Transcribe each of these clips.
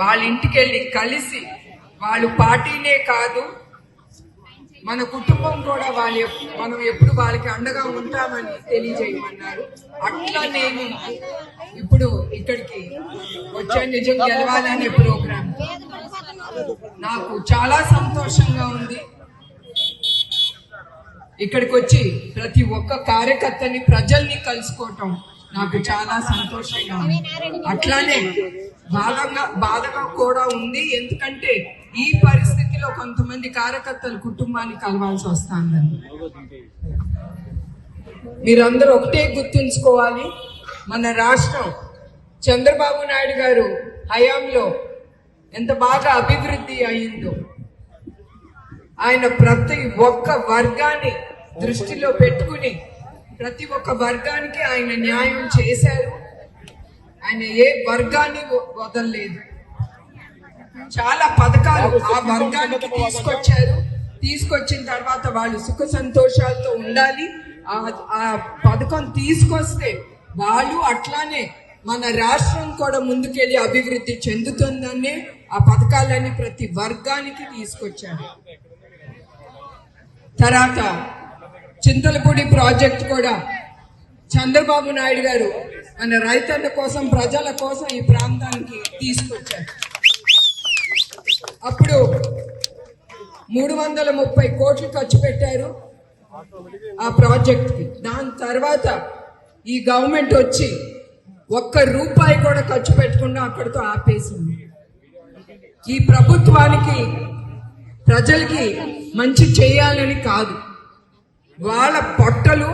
వాళ్ళ ఇంటికి వెళ్ళి కలిసి వాళ్ళు పార్టీనే కాదు మన కుటుంబం కూడా వాళ్ళ మనం ఎప్పుడు వాళ్ళకి అండగా ఉంటామని తెలియజేయమన్నారు. అట్లా నేను ఇప్పుడు ఇక్కడికి వచ్చే నిజం గెలవాలనే ప్రోగ్రాం నాకు చాలా సంతోషంగా ఉంది. ఇక్కడికి వచ్చి ప్రతి ఒక్క కార్యకర్తని ప్రజల్ని కలుసుకోవటం నాకు చాలా సంతోషంగా ఉంది. అట్లానే బాధంగా బాధగా కూడా ఉంది. ఎందుకంటే ఈ పరిస్థితిలో కొంతమంది కార్యకర్తల కుటుంబాన్ని కలవాల్సి వస్తుందని. మీరందరూ ఒకటే గుర్తుంచుకోవాలి. మన రాష్ట్రం చంద్రబాబు నాయుడు గారు హయాంలో ఎంత బాగా అభివృద్ధి అయిందో ఆయన ప్రతి ఒక్క వర్గాన్ని దృష్టిలో పెట్టుకుని ప్రతి ఒక్క వర్గానికి ఆయన న్యాయం చేశారు. ఆయన ఏ వర్గాన్ని వదలలేదు. చాలా పథకాలు ఆ వర్గానికి తీసుకొచ్చారు. తీసుకొచ్చిన తర్వాత వాళ్ళు సుఖ సంతోషాలతో ఉండాలి. ఆ పథకం తీసుకొస్తే వాళ్ళు అట్లానే మన రాష్ట్రం కూడా ముందుకెళ్ళి అభివృద్ధి చెందుతుందనే ఆ పథకాలన్నీ ప్రతి వర్గానికి తీసుకొచ్చారు. తర్వాత చింతలపూడి ప్రాజెక్ట్ కూడా చంద్రబాబు నాయుడు గారు మన రైతన్న కోసం ప్రజల కోసం ఈ ప్రాంతానికి తీసుకొచ్చారు. అప్పుడు మూడు వందల ముప్పై కోట్లు ఖర్చు పెట్టారు ఆ ప్రాజెక్ట్కి. దాని తర్వాత ఈ గవర్నమెంట్ వచ్చి ఒక్క రూపాయి కూడా ఖర్చు పెట్టకుండా అక్కడితో ఆపేసింది. ఈ ప్రభుత్వానికి ప్రజలకి మంచి చేయాలని కాదు. వాళ్ళ పొట్టలు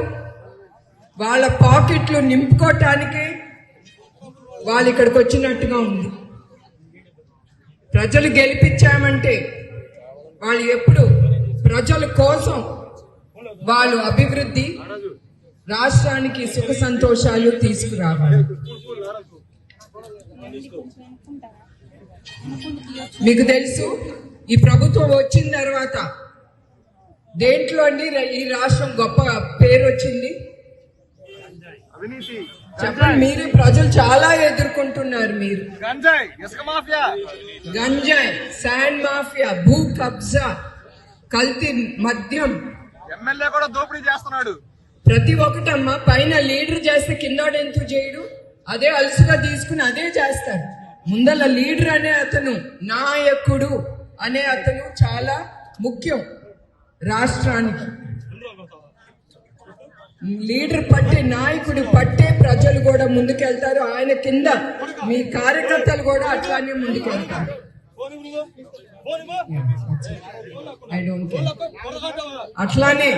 వాళ్ళ పాకెట్లు నింపుకోవటానికి వాళ్ళు ఇక్కడికి వచ్చినట్టుగా ఉంది. ప్రజలు గెలిపించామంటే వాళ్ళు ఎప్పుడు ప్రజల కోసం వాళ్ళు అభివృద్ధి రాష్ట్రానికి సుఖ సంతోషాలు తీసుకురావాలి. మీకు తెలుసు ఈ ప్రభుత్వం వచ్చిన తర్వాత దేంట్లో అండి? ఈ రాష్ట్రం గొప్ప పేరు వచ్చింది చెప్పండి మీరు ప్రజలు చాలా ఎదుర్కొంటున్నారు మీరు. గంజాయి శాండ్ మాఫియా భూ కబ్జా కల్తీ మద్యం. ఎమ్మెల్యే కూడా దోపిడీ చేస్తున్నాడు. ప్రతి ఒక్కటమ్మా పైన లీడర్ చేస్తే కిందోడు ఎందుకు చేయడు? అదే అలసుగా తీసుకుని అదే చేస్తాడు. ముందల లీడర్ అనే అతను నాయకుడు అనే అతను చాలా ముఖ్యం. రాష్ట్రానికి. లీడర్ పట్టే నాయకుడు పట్టే ప్రజలు కూడా ముందుకెళ్తారు. ఆయన కింద మీ కార్యకర్తలు కూడా అట్లానే ముందుకెళ్తారు. అట్లానే